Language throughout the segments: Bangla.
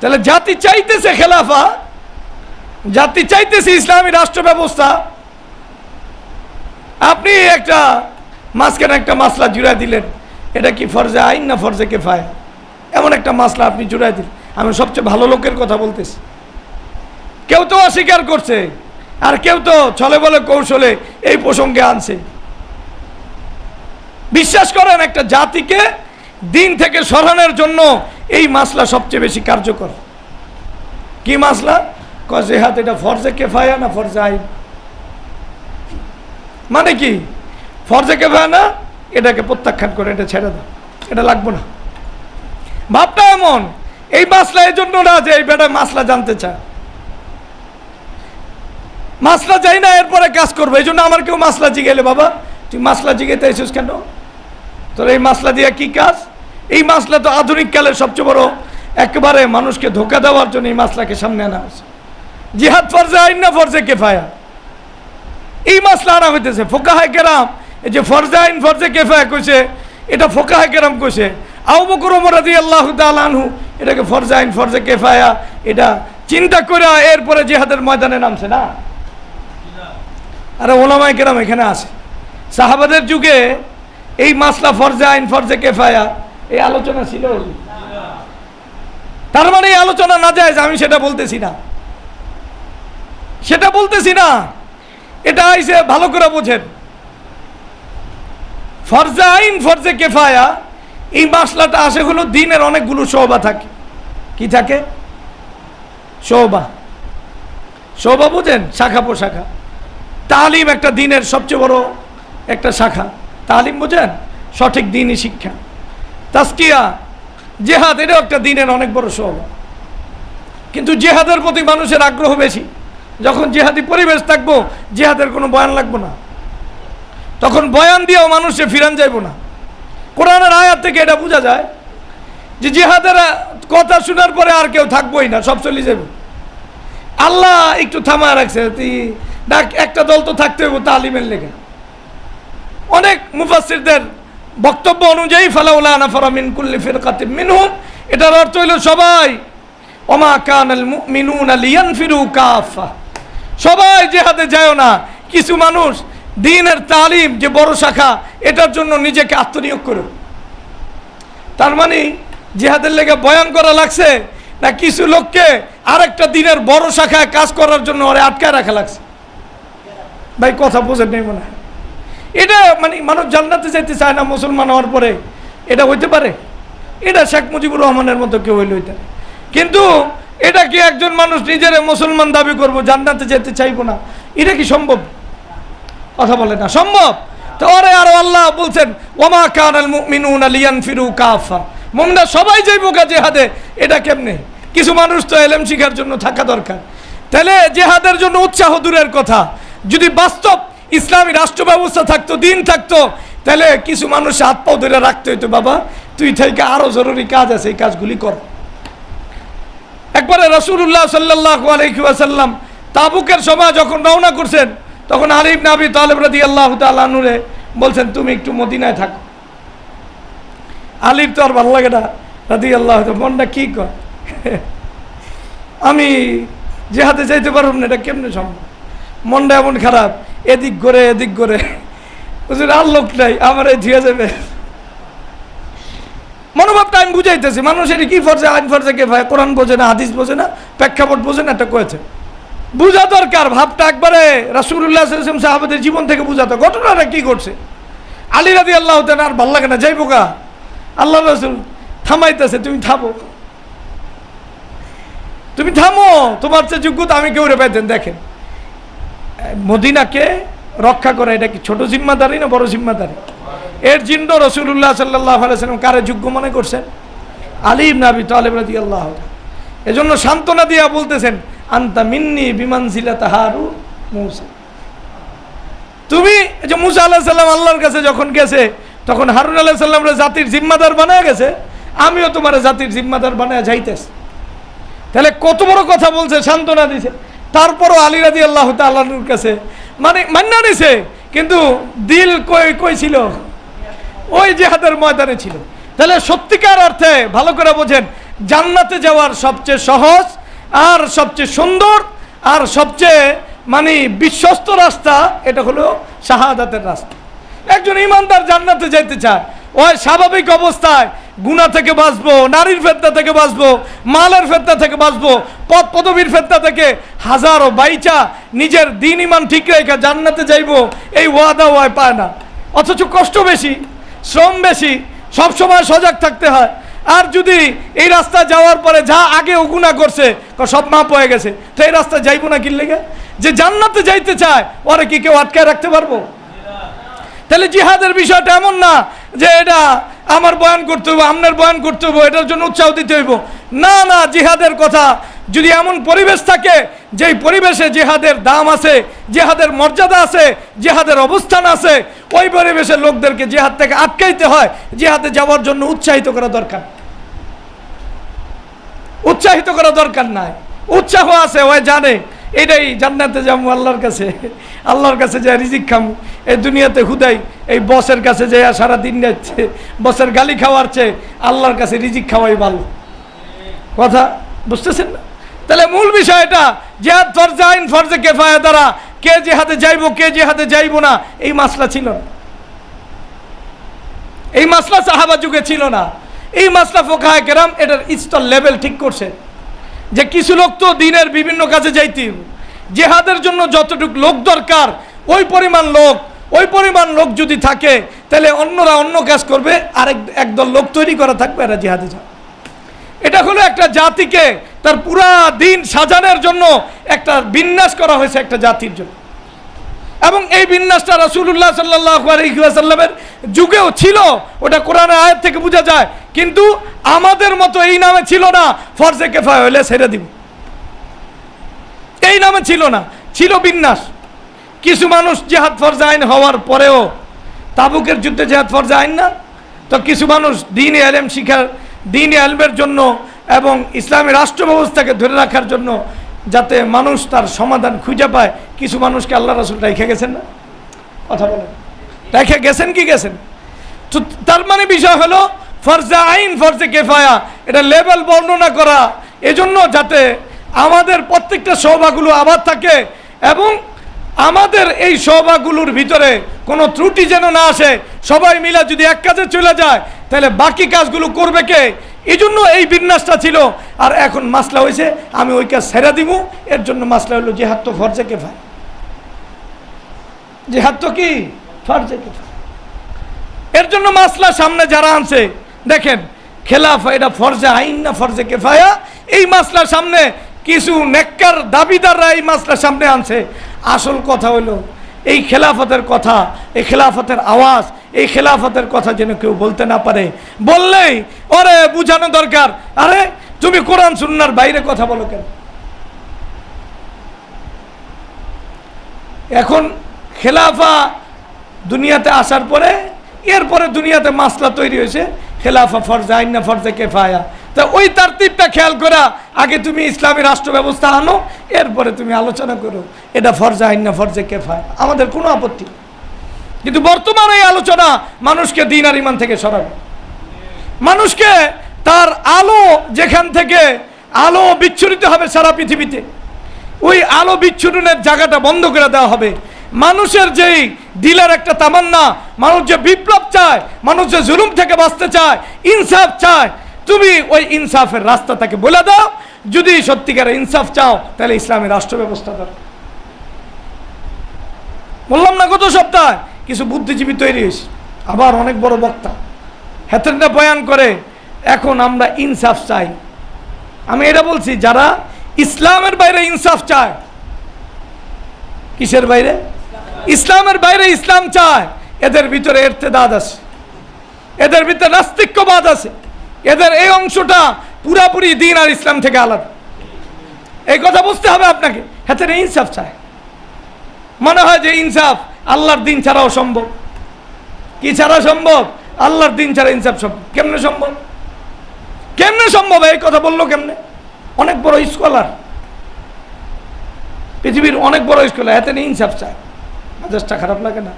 তাহলে জাতি চাইতেছে খেলাফা, জাতি চাইতেছে ইসলামী রাষ্ট্র ব্যবস্থা। আপনি একটা মাঝখানে একটা মাসলা জুড়াই দিলেন, এটা কি ফরজে আইন না ফরজে কেফায়? এমন একটা মাসলা আপনি জুড়াই দিলেন, আমি সবচেয়ে ভালো লোকের কথা বলতেছি। কেউ তো অস্বীকার করছে, আর কেউ তো ছলে বলে কৌশলে এই প্রসঙ্গে আনছে। বিশ্বাস করেন, একটা জাতিকে দিন থেকে সরানোর জন্য এই মাসলা সবচেয়ে বেশি কার্যকর। কি মাসলা? কজে হাত, এটা ফরজে কেফায়া না ফরজে আইন? মানে কি? ফরজে কেফায়া না, এটাকে প্রত্যাখ্যান করে, এটা ছেড়ে দাও। এটা লাগবো না। ভাবটা এমন, এই মাসলা এই জন্য না যে এই বেটা মাসলা জানতে চায়। মাসলা চাই না, এরপরে কাজ করব। এই জন্য আমার কেউ মাসলা জিগেলে বাবা, তুই মাসলা জিগেতে এসেছিস কেন? তোর এই মাসলা দিয়ে কি কাজ? এই মাসলা তো আধুনিক কালের সবচেয়ে বড়। একেবারে মানুষকে ধোকা দেওয়ার জন্য এই মাসলাকে সামনে আনা হয়েছে। জিহাদ ফরজে, আইন না ফরজে, কেফায়া। এই মাসলা আনা হইতেছে। ফোকা ফোকাহায় কেরাম, এই যে ফরজে, আইন ফরজে, কেফায়া কইছে, এটা ফোকা ফোকাহায় কেরাম কইছে। আউ বকর ওমর রাদিয়াল্লাহু তাআলা আনহু, এটাকে ফরজে, আইন ফরজে, কেফায়া, এটা চিন্তা করে এরপরে জিহাদের ময়দানে নামছে না। আরে ওলামায় কেরাম এখানে আছে। সাহাবাদের যুগে এই মাসলা ফরজে, আইন ফরজে, কেফায়া এই আলোচনা ছিল। তার মানে এই আলোচনা না যায় আমি সেটা বলতেছি না। সেটা বলতেছি না। এটা আইসে ভালো করে বোঝেন। ফরজে আইন, ফরজে কেফায়া, এই মাসলাটা আসে হলো দিনের অনেকগুলো শোভা থাকে। কি থাকে? শোভা শোভা বোঝেন? শাখা পোশাখা। তালিম একটা দিনের সবচেয়ে বড় একটা শাখা। তালিম বোঝেন? সঠিক দিনই শিক্ষা। তাস্কিয়া, জেহাদ, এটাও একটা দিনের অনেক বড় শোভা কিন্তু জেহাদের প্রতি মানুষের আগ্রহ বেশি। যখন জেহাদি পরিবেশ থাকব, জেহাদের কোনো বয়ান লাগবো না। তখন বয়ান দিয়েও মানুষে ফিরান যাইব না। কোরআনের আয়াত থেকে এটা বোঝা যায় যে জেহাদের কথা শোনার পরে আর কেউ থাকবোই না, সব চলে যাবে আল্লাহ একটু থামা রাখছে একটা দল তো থাকতে হইব তালিমের লেগে। অনেক মুফাসিরদের বক্তব্য অনুযায়ী, ফালাউলা নাফারা মিন কুল্লি ফিরকাতিম মিনহুম। এটার অর্থ হইল সবাই, ওমা কানাল মুমিনুনা লিয়ানফিরু কাফা। সবাই জেহাদে যায় না। কিছু মানুষ দিনের তালিম যে বড় শাখা, এটার জন্য নিজেকে আত্মনিয়োগ করো। তার মানে জেহাদের লেগে বয়ান করা লাগছে না, কিছু লোককে আরেকটা দিনের বড় শাখায় কাজ করার জন্য ওরে আটকায় রাখা লাগছে। ভাই, কথা বোঝেন নেই মনে হয়। এটা মানে মানুষ জান্নাতে যেতে চায় না, মুসলমান হওয়ার পরে। এটা হইতে পারে। এটা শেখ মুজিবুর রহমানের মতো কেউ হইলে হইতে কিন্তু এটা কি একজন মানুষ নিজের মুসলমান দাবি করব, জান্নাতে যেতে চাইব না? এটা কি সম্ভব? কথা বলে না। সম্ভব? তো ওরে আরও আল্লাহ বলছেন, ওমা কান আল মুমিনুন আলিয়ান ফিরু কাফা। মুমিনা সবাই যাইবো কা জেহাদে। এটা কেমনে? কিছু মানুষ তো এলেম শিখার জন্য থাকা দরকার। তাহলে জেহাদের জন্য উৎসাহ দূরের কথা। যদি বাস্তব ইসলামী রাষ্ট্র ব্যবস্থা থাকতো, দিন থাকতো, তাহলে কিছু মানুষ হাত পাও ধরে রাখতে হইতো, বাবা, তুই থেকে আরও জরুরি কাজ আছে, এই কাজগুলি কর। একবারে রসুল্লাহ সাল্লাহ তাবুকের সময় যখন রওনা করছেন, তখন আলিফ নাবি তালেব রাদি আল্লাহ তালুরে বলছেন, তুমি একটু মদিনায় থাকো। আলিফ তো আর ভালো লাগে না রাদি আল্লাহ মনটা কি কর? আমি যে হাতে যাইতে পারব না, এটা কেমনে সম্ভব? মনটা এমন খারাপ এদিক করে এদিক করে। বুঝলেন আর লোক নাই, আমার এই ধুয়ে যাবে। মনোভাবটা আমি বুঝাইতেছি মানুষের কি ফরজে, আইন ফরজে কে ভাই? কোরআন বোঝে না, হাদিস বোঝে না, প্রেক্ষাপট বোঝে না, এটা কয়েছে। বুঝা দরকার, ভাবটা একবারে রাসুল্লাহ সাহাবাদের জীবন থেকে বুঝাতো। ঘটনাটা কি করছে আলী রাদি আল্লাহ হতেন আর ভালো লাগে না, যাইবো কা আল্লাহ রসুল থামাইতেছে, তুমি থামো। তুমি থামো, তোমার চেয়ে যোগ্যতা আমি কেউ রে পাইতেন, দেখেন। মদিনাকে রক্ষা করা, এটা কি ছোট জিম্মাদারি না বড় জিম্মাদারি? এর জিন্দ রসুল্লাহ সাল্লাহ আলাইসালাম কারে যোগ্য মনে করছেন? আলিম নাবি তালেব রাদি আল্লাহ এজন্য সান্ত্বনা দিয়া বলতেছেন, আন্তা মিন্নি বিমান জিলা তাহারু মৌসা। তুমি যে মুসা আল্লাহ সাল্লাম আল্লাহর কাছে যখন গেছে, তখন হারুন আল্লাহ সাল্লামরা জাতির জিম্মাদার বানায় গেছে, আমিও তোমার জাতির জিম্মাদার বানায় যাইতেছি। তাহলে কত বড় কথা বলছে, সান্ত্বনা দিছে। তারপরও আলী রাজি আল্লাহ তাল্লাহর কাছে মানে মান্না নিছে, কিন্তু দিল কই কই ছিল? ওই জেহাদের ময়দানে ছিল। তাহলে সত্যিকার অর্থে ভালো করে বোঝেন, জান্নাতে যাওয়ার সবচেয়ে সহজ আর সবচেয়ে সুন্দর আর সবচেয়ে মানে বিশ্বস্ত রাস্তা, এটা হলো শাহাদাতের রাস্তা। একজন ইমানদার জান্নাতে যাইতে চায়, ওই স্বাভাবিক অবস্থায় গুণা থেকে বাঁচবো, নারীর ফেতনা থেকে বাঁচবো, মালের ফেতনা থেকে বাঁচবো পদ পদবীর ফেতনা থেকে হাজারো বাইচা নিজের দিন ইমান ঠিক রেখে জান্নাতে যাইবো, এই ওয়াদা ওয়াই পায় না। অথচ কষ্ট বেশি, শ্রম বেশি, সবসময় সজাগ থাকতে হয়। আর যদি এই রাস্তা যাওয়ার পরে যা আগে গুণা করছে সব মাপ হয়ে গেছে। তো এই রাস্তা যাইবো না কি লেগে যে জান্নাতে যাইতে চায়, ওরা কি কেউ আটকায় রাখতে পারব? তাহলে জিহাদের বিষয়টা এমন না যে এটা আমার বয়ান করতে হইব, আপনার বয়ান করতে হইব, এটার জন্য উৎসাহ দিতে হইব। না না, জিহাদের কথা যদি এমন পরিবেশ থাকে, যেই পরিবেশে জেহাদের দাম আছে, জেহাদের মর্যাদা আছে, জেহাদের অবস্থান আছে, ওই পরিবেশে লোকদেরকে জেহাদ থেকে আটকাইতে হয়, জেহাদে যাওয়ার জন্য উৎসাহিত করা দরকার। উৎসাহিত করা দরকার নাই। উৎসাহ আছে, ওই জানে। এটাই জান্নাতে যাব আল্লাহর কাছে। আল্লাহর কাছে যায় রিজিক খামু। এই দুনিয়াতে হুদাই, এই বসের কাছে যায় সারা দিন যাচ্ছে, বসের গালি খাওয়ার চেয়ে আল্লাহর কাছে রিজিক খাওয়াই ভালো। কথা বুঝতেছেন না? তাহলে মূল বিষয় এটা, জেহাদ ফরজে, আইন ফরজে কেফায়া দ্বারা কে যে হাতে যাইবো, কে যে হাতে যাইবো না, এই মাসলা ছিল না। এই মাসলা সাহাবা যুগে ছিল না। এই মাসলা ফোকায় কেরাম এটার স্তর লেভেল ঠিক করছে। যে কিছু লোক তো দিনের বিভিন্ন কাজে যাইতে। জেহাদের জন্য যতটুক লোক দরকার, ওই পরিমাণ লোক, ওই পরিমাণ লোক যদি থাকে, তাহলে অন্যরা অন্য কাজ করবে, আরেক, একদল লোক তৈরি করা থাকবে এরা জেহাদে যাবে এটা হলো একটা জাতিকে তার পুরা দিন সাজানোর জন্য একটা বিন্যাস করা হয়েছে একটা জাতির জন্য এবং এই বিন্যাসটা রাসূলুল্লাহ সাল্লাহ আলহিহাসাল্লামের যুগেও ছিল, ওটা কোরআনের আয়াত থেকে বোঝা যায়। কিন্তু আমাদের মতো এই নামে ছিল না, ফরজে কেফায় হলে ছেড়ে দিব। এই নামে ছিল না, ছিল বিন্যাস। কিছু মানুষ জেহাদ ফরজে আইন হওয়ার পরেও, তাবুকের যুদ্ধে জেহাদ ফরজে আইন না। তো কিছু মানুষ দিন আলেম শিখার, দিন আলমের জন্য এবং ইসলামী রাষ্ট্র ব্যবস্থাকে ধরে রাখার জন্য যাতে মানুষ তার সমাধান খুঁজে পায়। কিছু মানুষকে আল্লাহ রাসুল রেখে গেছেন না? কথা বলেন। রেখে গেছেন কি গেছেন? তো তার মানে বিষয় হলো, ফরজে আইন, ফরজে কেফায়া, এটা লেভেল বর্ণনা করা, এজন্য যাতে আমাদের প্রত্যেকটা সৌভাগুলো আবার থাকে এবং আমাদের এই সৌভাগুলোর ভিতরে কোনো ত্রুটি যেন না আসে, সবাই মিলে যদি এক কাজে চলে যায়, তাহলে বাকি কাজগুলো করবে কে? এই জন্য এই বিন্যাসটা ছিল। আর এখন মাসলা হয়েছে, আমি ওই কাজ ছেড়ে দিব। এর জন্য মাসলা হলো জেহাদ তো ফরজে কেফায় জেহাদ তো কি? ফরজে কেফায় এর জন্য মাসলা সামনে যারা আনছে, দেখেন, খেলাফা এটা ফরজে আইন না ফরজে কেফায়া? এই মাসলার সামনে কিছু নেককার দাবিদাররা এই মাসলার সামনে আনছে। আসল কথা হলো এই খেলাফতের কথা, এই খেলাফতের আওয়াজ, এই খেলাফতের কথা যেন কেউ বলতে না পারে। বললেই, ওরে, বুঝানো দরকার। আরে, তুমি কোরআন, সুন্নার বাইরে কথা বলো কেন? এখন খেলাফা দুনিয়াতে আসার পরে, এরপরে দুনিয়াতে মাসলা তৈরি হয়েছে, খেলাফা ফরজা, আইন ফরজা কেফায়া। তা ওই তারতিবটা খেয়াল করা, আগে তুমি ইসলামী রাষ্ট্র ব্যবস্থা আনো, এরপরে তুমি আলোচনা করো, এটা ফরজা আইন না ফরজা কেফায়া, আমাদের কোনো আপত্তি কিন্তু বর্তমানে এই আলোচনা মানুষকে দিন আর ইমান থেকে সরাবে। মানুষকে তার আলো যেখান থেকে আলো বিচ্ছুরিত হবে সারা পৃথিবীতে, ওই আলো বিচ্ছুরণের জায়গাটা বন্ধ করে দেওয়া হবে। মানুষের যেই দিলের একটা তামান্না, মানুষ যে বিপ্লব চায়, মানুষ যে জুলুম থেকে বাঁচতে চায়, ইনসাফ চায় তুমি ওই ইনসাফের রাস্তা তাকে বলে দাও। যদি সত্যিকারের ইনসাফ চাও, তাহলে ইসলামী রাষ্ট্র ব্যবস্থা দরকার বললাম না গত সপ্তাহে, কিছু বুদ্ধিজীবী তৈরি হয়েছে। আবার অনেক বড় বক্তা। হেতেনটা বয়ান করে, এখন আমরা ইনসাফ চাই। আমি এটা বলছি, যারা ইসলামের বাইরে ইনসাফ চায়, কিসের বাইরে? ইসলামের বাইরে ইসলাম চায়, এদের ভিতরে এরতেদাদ আছে। এদের ভিতরে নাস্তিক্যবাদ আছে। এদের এই অংশটা পুরাপুরি দিন আর ইসলাম থেকে আলাদা। এই কথা বুঝতে হবে আপনাকে। হাতের ইনসাফ চায়। মনে হয় যে ইনসাফ আল্লাহর দিন ছাড়াও সম্ভব। কি ছাড়া সম্ভব? আল্লাহর দিন ছাড়া ইনসাফ সম্ভব। কেমনে সম্ভব? কেমনে সম্ভব? এই কথা বলল কেমনে? অনেক বড় স্কলার পৃথিবীর অনেক বড় স্কলার এতে ইনসাফ চায়। মেজাজটা খারাপ লাগে না।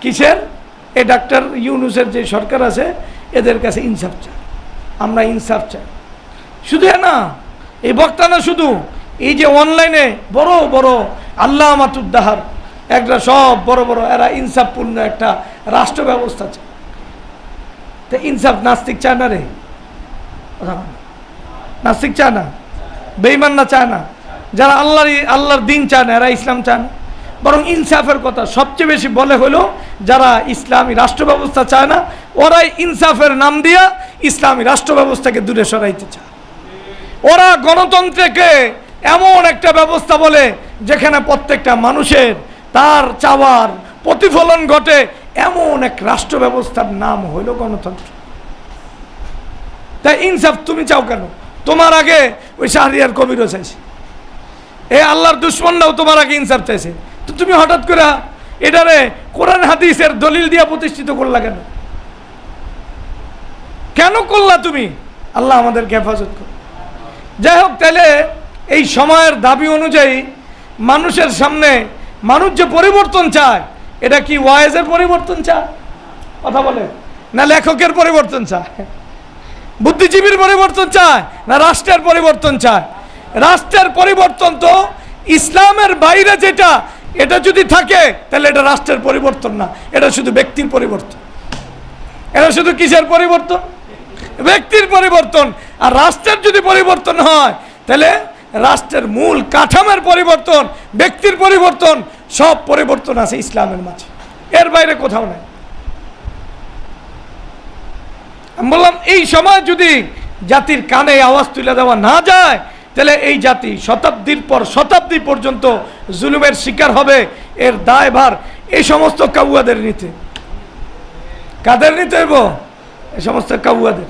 কিসের? এই ডাক্তার ইউনুসের যে সরকার আছে, এদের কাছে ইনসাফ চাই। আমরা ইনসাফ চাই। শুধু এ না, এই বক্তা না শুধু, এই যে অনলাইনে বড় বড় আল্লাহ মাতুদ্দাহার একটা সব বড় বড়, এরা ইনসাফপূর্ণ একটা রাষ্ট্র ব্যবস্থা চায়। তো ইনসাফ নাস্তিক চায় না রে? নাস্তিক চায় না? বেইমান না চায় না? যারা আল্লাহর আল্লাহর দিন চায় না, এরা ইসলাম চায় না? বরং ইনসাফের কথা সবচেয়ে বেশি বলে হলো যারা ইসলামী রাষ্ট্র ব্যবস্থা চায় না, ওরাই ইনসাফের নাম দিয়া ইসলামী রাষ্ট্র ব্যবস্থাকে দূরে সরাইতে চায়। ওরা গণতন্ত্রকে এমন একটা ব্যবস্থা বলে যেখানে প্রত্যেকটা মানুষের তার চাওয়ার প্রতিফলন ঘটে, এমন এক রাষ্ট্র ব্যবস্থার নাম হইল গণতন্ত্র। তাই ইনসাফ তুমি চাও কেন? তোমার আগে ওই শাহরিয়ার কবিরও চাইছে। এ আল্লাহর দুশ্মনরাও তোমার আগে ইনসাফ চাইছে। তো তুমি হঠাৎ করে এটারে কোরআন, হাদিসের দলিল দিয়া প্রতিষ্ঠিত করলা কেন? কেন করলা তুমি? আল্লাহ আমাদেরকে হেফাজত কর যাই হোক তাহলে এই সময়ের দাবি অনুযায়ী মানুষের সামনে মানুষ যে পরিবর্তন চায়, এটা কি ওয়াইজের পরিবর্তন চায়? কথা বলে না লেখকের পরিবর্তন চায়? বুদ্ধিজীবীর পরিবর্তন চায়? না রাষ্ট্রের পরিবর্তন চায়? রাষ্ট্রের পরিবর্তন তো ইসলামের বাইরে যেটা এটা যদি থাকে, তাহলে এটা রাষ্ট্রের পরিবর্তন না। এটা শুধু ব্যক্তির পরিবর্তন। এটা শুধু কিসের পরিবর্তন? ব্যক্তির পরিবর্তন। আর রাষ্ট্রের যদি পরিবর্তন হয়, তাহলে রাষ্ট্রের মূল কাঠামের পরিবর্তন, ব্যক্তির পরিবর্তন, সব পরিবর্তন আছে ইসলামের মাঝে। এর বাইরে কোথাও নেই। আমি বললাম, এই সময় যদি জাতির কানে আওয়াজ তুলে দেওয়া না যায় তাহলে এই জাতি শতাব্দীর পর শতাব্দী পর্যন্ত জুলুমের শিকার হবে এর দায়ভার এই সমস্ত কাউয়াদের নিতে। কাদের নিতে হইব? এই সমস্ত কাউয়াদের।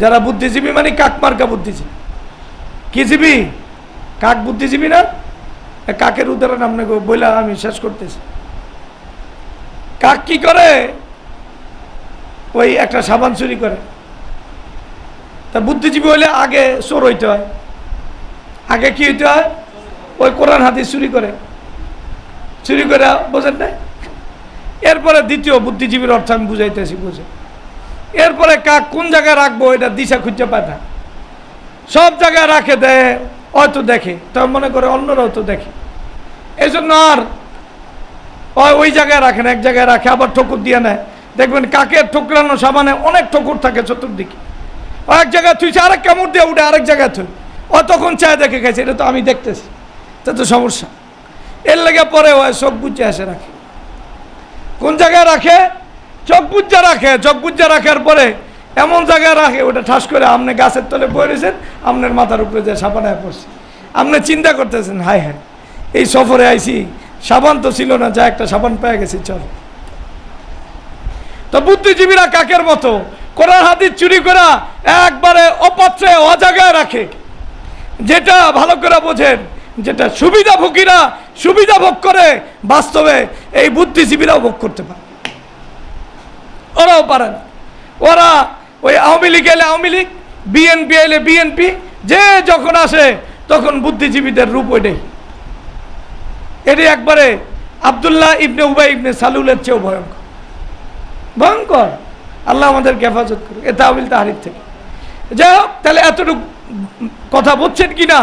যারা বুদ্ধিজীবী মানে কাকমার্কা বুদ্ধিজীবী। কি জীবী? কাক বুদ্ধিজীবী না? কাকের উদাহরণ আপনাকে বইলা আমি শেষ করতেছি। কাক কি করে? ওই একটা সাবান চুরি করে। তা বুদ্ধিজীবী হইলে আগে চোর হইতে হয়। আগে কি হইতে হয়? ওই কোরআন হাদিস চুরি করে। চুরি করে বোঝেন না এরপরে দ্বিতীয় বুদ্ধিজীবীর অর্থ আমি বুঝাইতেছি, বুঝে। এরপরে কাক কোন জায়গায় রাখব, এটা দিশা খুঁজে পায় না। সব জায়গায় রাখে, দেয়, হয়তো দেখে। তবে মনে করে অন্যরাও তো দেখে। এই জন্য আর ওই জায়গায় রাখে না, এক জায়গায় রাখে, আবার ঠকুর দিয়ে নেয়। দেখবেন কাকের ঠোকরানো সাবানে অনেক ঠকুর থাকে চতুর্দিকে। এক জায়গায় থুইছে, আরেক কামড় দিয়ে উঠে আরেক জায়গায় থুই। তখন চায় দেখে গেছে এটা তো আমি দেখতেছি তা তো সমস্যা। এর লেগে পরে ও চোখ বুঝে আসে রাখে। কোন জায়গায় রাখে? চোখ বুজ্জা রাখে, চোখ বুজ্জা রাখার পরে এমন জায়গায় রাখে, ওটা ঠাস করে আপনি গাছের তলে বয়ে রয়েছেন আপনার মাথার উপরে যে সাবানায় পড়ছে। আপনি চিন্তা করতেছেন হাই হাই এই সফরে আইসি সাবান তো ছিল না, যা একটা সাবান পেয়ে গেছি, চল। তো বুদ্ধিজীবীরা কাকের মতো, কোরআন হাদিস চুরি করা একবারে অপাত্রে, অজাগায় রাখে। যেটা ভালো করে বোঝেন, যেটা সুবিধা ভোগীরা সুবিধা ভোগ করে, বাস্তবে এই বুদ্ধিজীবীরাও ভোগ করতে পারে। ওরাও পারে না। ওরা ওই আওয়ামী লীগ এলে আওয়ামী লীগ, বিএনপি এলে বিএনপি, যে যখন আসে তখন বুদ্ধিজীবীদের রূপ ওইটাই এটি একবারে আবদুল্লাহ ইবনে উবাই ইবনে সালুলের চেয়েও ভয়ঙ্কর। ভয়ঙ্কর। আল্লাহ আমাদেরকে হেফাজত করুক। এ তাহবিল তাহারিফ থেকে। যাই হোক, তাহলে এতটুকু কথা বলছেন কি না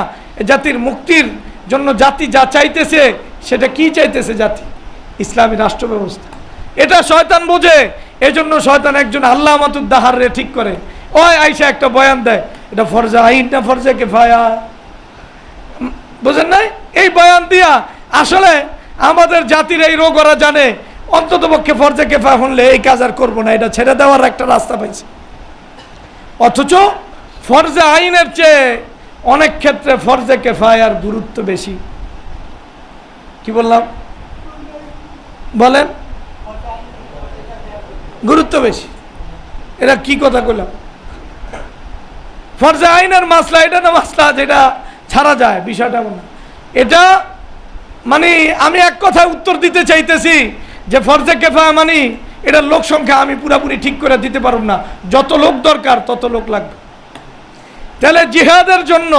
জাতির মুক্তির জন্য জাতি যা চাইতেছে সেটা কি চাইতেছে জাতি? ইসলামী রাষ্ট্র ব্যবস্থা এটা শয়তান বোঝে এজন্য শয়তান একজন আল্লাহ মাতুদ্দাহার রে ঠিক করে। ওই আইসা একটা বয়ান দেয় এটা ফরজা আইন না ফরজা কেফায়া? উম, বুঝেন নাই? এই বয়ান দিয়া আসলে আমাদের জাতির এই রোগ ওরা জানে অন্তত পক্ষে ফরজে কেফা হলে এই কাজ আর করব না এটা ছেড়ে দেওয়ার একটা রাস্তা পাইছে। অথচ ফরজে আইনের চেয়ে অনেক ক্ষেত্রে ফরজে কেফায়ার গুরুত্ব বেশি। কি বললাম? বলেন। গুরুত্ব বেশি। এটা কি কথা কইলাম? ফরজে আইনের মাসলা, এটা না মাসলা যেটা ছাড়া যায়, বিষয়টা এমন না। এটা মানে আমি এক কথায় উত্তর দিতে চাইতেছি যে ফরজে কেফা মানে এটা লোক সংখ্যা আমি পুরাপুরি ঠিক করে দিতে পারব না। যত লোক দরকার তত লোক লাগবে। তাহলে জিহাদের জন্য,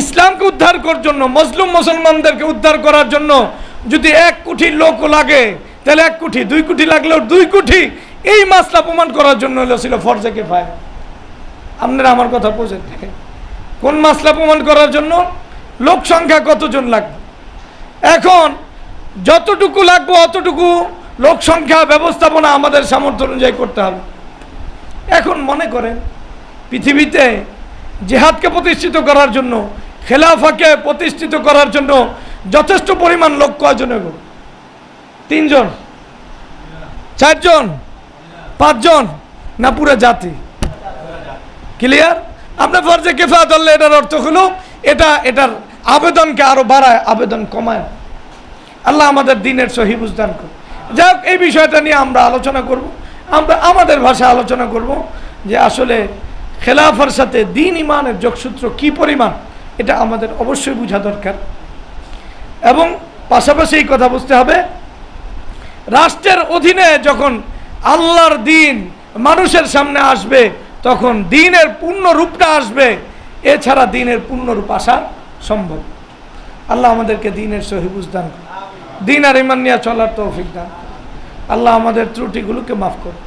ইসলামকে উদ্ধার করার জন্য মজলুম মুসলমানদেরকে উদ্ধার করার জন্য যদি এক কোটি লোক লাগে, তাহলে এক কোটি, দুই কোটি লাগলেও দুই কোটি, এই মাসলা প্রমাণ করার জন্য হলো ছিল ফরজে কেফায় আপনারা আমার কথা বোঝেন কোন মাসলা প্রমাণ করার জন্য? লোক সংখ্যা কতজন লাগবে? এখন যতটুকু লাগবে অতটুকু লোক সংখ্যা ব্যবস্থাপনা আমাদের সামর্থ্য অনুযায়ী করতে হবে। এখন মনে করেন, পৃথিবীতে জেহাদকে প্রতিষ্ঠিত করার জন্য, খেলাফাকে প্রতিষ্ঠিত করার জন্য যথেষ্ট পরিমাণ লোক কয়জনের গো? তিনজন? চারজন? পাঁচজন? না পুরো জাতি? ক্লিয়ার আপনার ফর্জে কেফা ধরলে এটার অর্থ হলো, এটা, এটার আবেদনকে আরও বাড়ায়, আবেদন কমায়। আল্লাহ আমাদের দিনের সহি বুঝদান করুন যাই এই বিষয়টা নিয়ে আমরা আলোচনা করব। আমরা আমাদের ভাষায় আলোচনা করব যে আসলে খেলাফার সাথে দিন ইমানের যোগসূত্র কি পরিমাণ, এটা আমাদের অবশ্যই বোঝা দরকার। এবং পাশাপাশি এই কথা বুঝতে হবে, রাষ্ট্রের অধীনে যখন আল্লাহর দিন মানুষের সামনে আসবে, তখন দিনের পূর্ণ রূপটা আসবে, এছাড়া দিনের পূর্ণ রূপ আসা সম্ভব। আল্লাহ আমাদেরকে দিনের সহিবুজ দান দিন আর ইমান নিয়ে চলার তৌফিক দান আল্লাহ আমাদের ত্রুটিগুলোকে মাফ করুন।